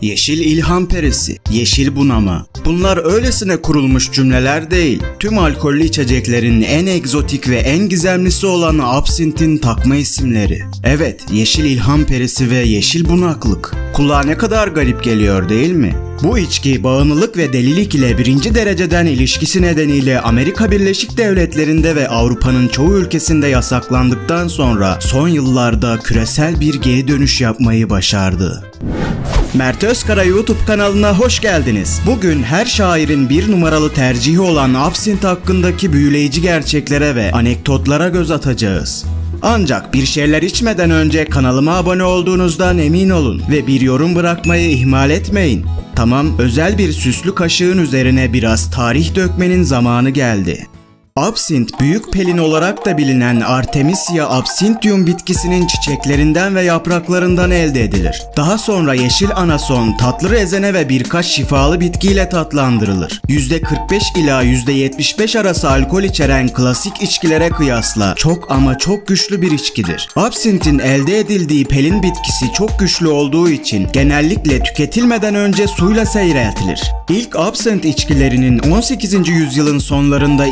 Yeşil ilham perisi, yeşil bunama. Bunlar öylesine kurulmuş cümleler değil. Tüm alkollü içeceklerin en egzotik ve en gizemlisi olan absintin takma isimleri. Evet, yeşil ilham perisi ve yeşil bunaklık. Kulağa ne kadar garip geliyor değil mi? Bu içki bağımlılık ve delilik ile birinci dereceden ilişkisi nedeniyle Amerika Birleşik Devletleri'nde ve Avrupa'nın çoğu ülkesinde yasaklandıktan sonra son yıllarda küresel bir geri dönüş yapmayı başardı. Mert Özkara YouTube kanalına hoş geldiniz. Bugün her şairin bir numaralı tercihi olan absint hakkındaki büyüleyici gerçeklere ve anekdotlara göz atacağız. Ancak bir şeyler içmeden önce kanalıma abone olduğunuzdan emin olun ve bir yorum bırakmayı ihmal etmeyin. Tamam, özel bir süslü kaşığın üzerine biraz tarih dökmenin zamanı geldi. Absint, büyük pelin olarak da bilinen Artemisia absinthium bitkisinin çiçeklerinden ve yapraklarından elde edilir. Daha sonra yeşil anason, tatlı rezene ve birkaç şifalı bitkiyle tatlandırılır. %45 ila %75 arası alkol içeren klasik içkilere kıyasla çok ama çok güçlü bir içkidir. Absintin elde edildiği pelin bitkisi çok güçlü olduğu için genellikle tüketilmeden önce suyla seyreltilir. İlk absint içkilerinin 18. yüzyılın sonlarında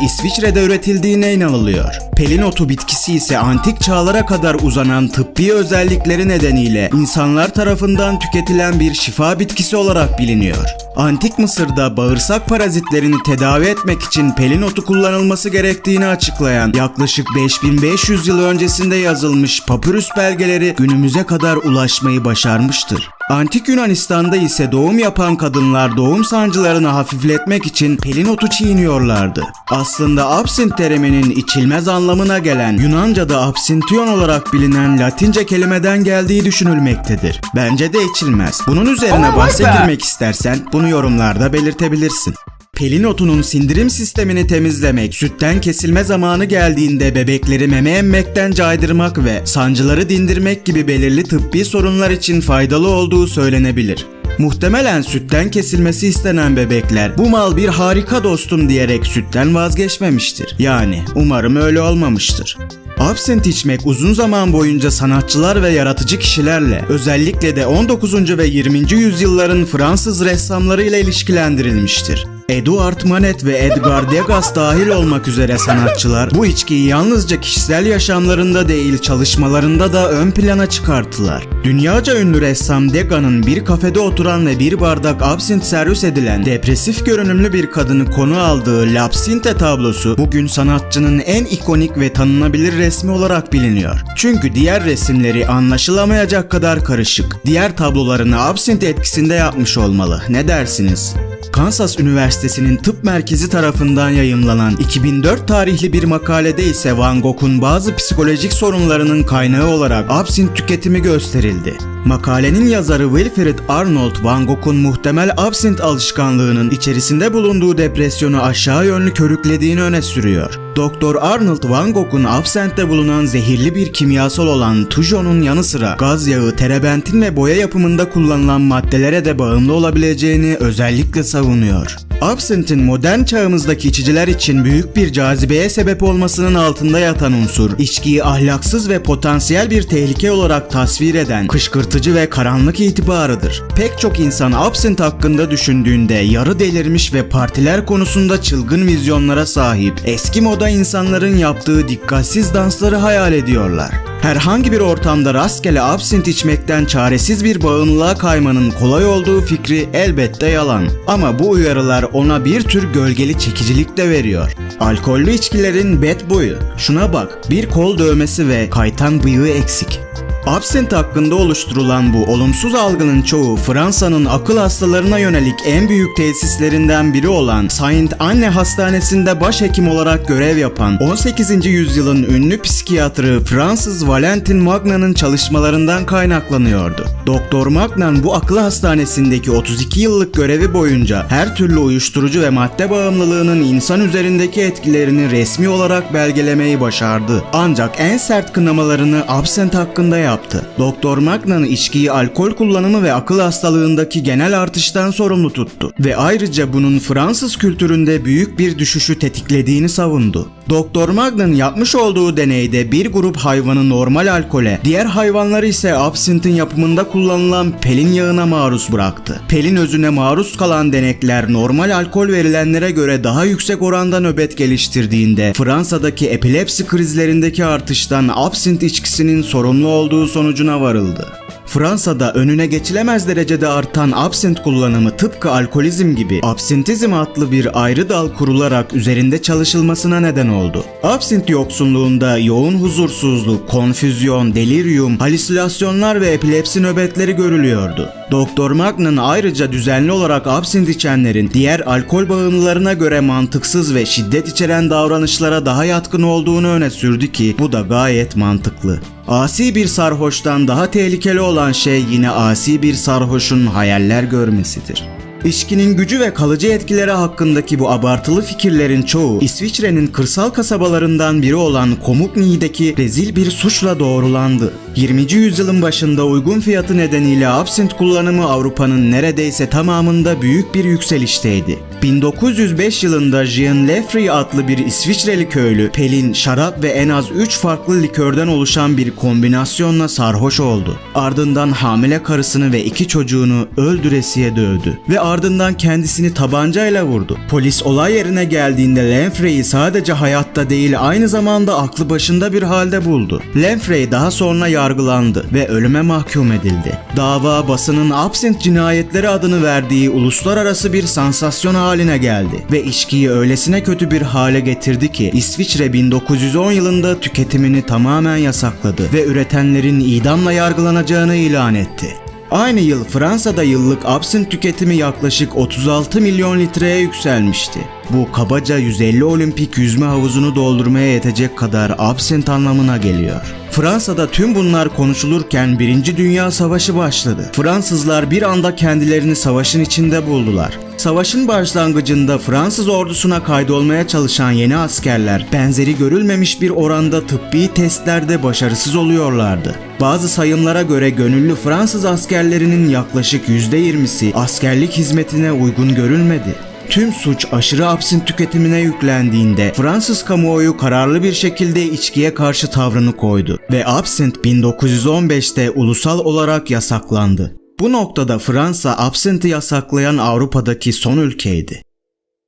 İsviçre'de üretildiğine inanılıyor. Pelin otu bitkisi ise antik çağlara kadar uzanan tıbbi özellikleri nedeniyle insanlar tarafından tüketilen bir şifa bitkisi olarak biliniyor. Antik Mısır'da bağırsak parazitlerini tedavi etmek için pelin otu kullanılması gerektiğini açıklayan yaklaşık 5500 yıl öncesinde yazılmış papyrus belgeleri günümüze kadar ulaşmayı başarmıştır. Antik Yunanistan'da ise doğum yapan kadınlar doğum sancılarını hafifletmek için pelin otu çiğniyorlardı. Aslında absint teriminin içilmez anlamına gelen Yunanca'da absintion olarak bilinen Latince kelimeden geldiği düşünülmektedir. Bence de içilmez. Bunun üzerine bahse girmek istersen bunu yorumlarda belirtebilirsin. Pelin otunun sindirim sistemini temizlemek, sütten kesilme zamanı geldiğinde bebekleri meme emmekten caydırmak ve sancıları dindirmek gibi belirli tıbbi sorunlar için faydalı olduğu söylenebilir. Muhtemelen sütten kesilmesi istenen bebekler bu mal bir harika dostum diyerek sütten vazgeçmemiştir. Yani umarım öyle olmamıştır. Absent içmek uzun zaman boyunca sanatçılar ve yaratıcı kişilerle özellikle de 19. ve 20. yüzyılların Fransız ressamlarıyla ilişkilendirilmiştir. Eduard Manet ve Edgar Degas dahil olmak üzere sanatçılar bu içkiyi yalnızca kişisel yaşamlarında değil çalışmalarında da ön plana çıkarttılar. Dünyaca ünlü ressam Degas'ın bir kafede oturan ve bir bardak absint servis edilen depresif görünümlü bir kadını konu aldığı L'Absinthe tablosu bugün sanatçının en ikonik ve tanınabilir resmi olarak biliniyor. Çünkü diğer resimleri anlaşılamayacak kadar karışık. Diğer tablolarını absint etkisinde yapmış olmalı. Ne dersiniz? Kansas Üniversitesi'nin tıp merkezi tarafından yayımlanan 2004 tarihli bir makalede ise Van Gogh'un bazı psikolojik sorunlarının kaynağı olarak absint tüketimi gösterildi. Makalenin yazarı Wilfred Arnold, Van Gogh'un muhtemel absint alışkanlığının içerisinde bulunduğu depresyonu aşağı yönlü körüklediğini öne sürüyor. Doktor Arnold Van Gogh'un absentte bulunan zehirli bir kimyasal olan tujonun yanı sıra gaz yağı, terebentin ve boya yapımında kullanılan maddelere de bağımlı olabileceğini özellikle savunuyor. Absint'in modern çağımızdaki içiciler için büyük bir cazibeye sebep olmasının altında yatan unsur, içkiyi ahlaksız ve potansiyel bir tehlike olarak tasvir eden kışkırtıcı ve karanlık itibarıdır. Pek çok insan absint hakkında düşündüğünde yarı delirmiş ve partiler konusunda çılgın vizyonlara sahip eski moda insanların yaptığı dikkatsiz dansları hayal ediyorlar. Herhangi bir ortamda rastgele absint içmekten çaresiz bir bağımlılığa kaymanın kolay olduğu fikri elbette yalan. Ama bu uyarılar ona bir tür gölgeli çekicilik de veriyor. Alkollü içkilerin bad boyu. Şuna bak, bir kol dövmesi ve kaytan bıyığı eksik. Absent hakkında oluşturulan bu olumsuz algının çoğu Fransa'nın akıl hastalarına yönelik en büyük tesislerinden biri olan Saint Anne Hastanesi'nde başhekim olarak görev yapan 18. yüzyılın ünlü psikiyatrı Fransız Valentin Magnan'ın çalışmalarından kaynaklanıyordu. Doktor Magnan bu akıl hastanesindeki 32 yıllık görevi boyunca her türlü uyuşturucu ve madde bağımlılığının insan üzerindeki etkilerini resmi olarak belgelemeyi başardı. Ancak en sert kınamalarını absent hakkında yaptı. Yaptı. Doktor Magnan içkiyi alkol kullanımı ve akıl hastalığındaki genel artıştan sorumlu tuttu ve ayrıca bunun Fransız kültüründe büyük bir düşüşü tetiklediğini savundu. Doktor Magnan yapmış olduğu deneyde bir grup hayvanı normal alkole, diğer hayvanları ise absintin yapımında kullanılan pelin yağına maruz bıraktı. Pelin özüne maruz kalan denekler normal alkol verilenlere göre daha yüksek oranda nöbet geliştirdiğinde Fransa'daki epilepsi krizlerindeki artıştan absint içkisinin sorumlu olduğu sonucuna varıldı. Fransa'da önüne geçilemez derecede artan absint kullanımı tıpkı alkolizm gibi absintizm adlı bir ayrı dal kurularak üzerinde çalışılmasına neden oldu. Absint yoksunluğunda yoğun huzursuzluk, konfüzyon, delirium, halüsinasyonlar ve epilepsi nöbetleri görülüyordu. Doktor Magnan ayrıca düzenli olarak absint içenlerin diğer alkol bağımlılarına göre mantıksız ve şiddet içeren davranışlara daha yatkın olduğunu öne sürdü ki bu da gayet mantıklı. Asi bir sarhoştan daha tehlikeli olan şey yine asi bir sarhoşun hayaller görmesidir. İçkinin gücü ve kalıcı etkileri hakkındaki bu abartılı fikirlerin çoğu İsviçre'nin kırsal kasabalarından biri olan Komukni'deki rezil bir suçla doğrulandı. 20. yüzyılın başında uygun fiyatı nedeniyle absint kullanımı Avrupa'nın neredeyse tamamında büyük bir yükselişteydi. 1905 yılında Jean Lefry adlı bir İsviçreli köylü Pelin, şarap ve en az 3 farklı likörden oluşan bir kombinasyonla sarhoş oldu. Ardından hamile karısını ve iki çocuğunu öldüresiye dövdü ve ardından kendisini tabancayla vurdu. Polis olay yerine geldiğinde Lenfrey'i sadece hayatta değil aynı zamanda aklı başında bir halde buldu. Lenfrey daha sonra yargılandı ve ölüme mahkum edildi. Dava basının absent cinayetleri adını verdiği uluslararası bir sansasyon haline geldi ve içkiyi öylesine kötü bir hale getirdi ki İsviçre 1910 yılında tüketimini tamamen yasakladı ve üretenlerin idamla yargılanacağını ilan etti. Aynı yıl Fransa'da yıllık absint tüketimi yaklaşık 36 milyon litreye yükselmişti. Bu kabaca 150 olimpik yüzme havuzunu doldurmaya yetecek kadar absint anlamına geliyor. Fransa'da tüm bunlar konuşulurken 1. Dünya Savaşı başladı. Fransızlar bir anda kendilerini savaşın içinde buldular. Savaşın başlangıcında Fransız ordusuna kaydolmaya çalışan yeni askerler benzeri görülmemiş bir oranda tıbbi testlerde başarısız oluyorlardı. Bazı sayımlara göre gönüllü Fransız askerlerinin yaklaşık %20'si askerlik hizmetine uygun görülmedi. Tüm suç aşırı absint tüketimine yüklendiğinde Fransız kamuoyu kararlı bir şekilde içkiye karşı tavrını koydu ve absint 1915'te ulusal olarak yasaklandı. Bu noktada Fransa absinti yasaklayan Avrupa'daki son ülkeydi.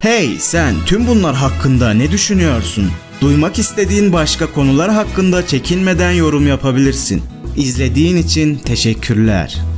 Hey sen tüm bunlar hakkında ne düşünüyorsun? Duymak istediğin başka konular hakkında çekinmeden yorum yapabilirsin. İzlediğin için teşekkürler.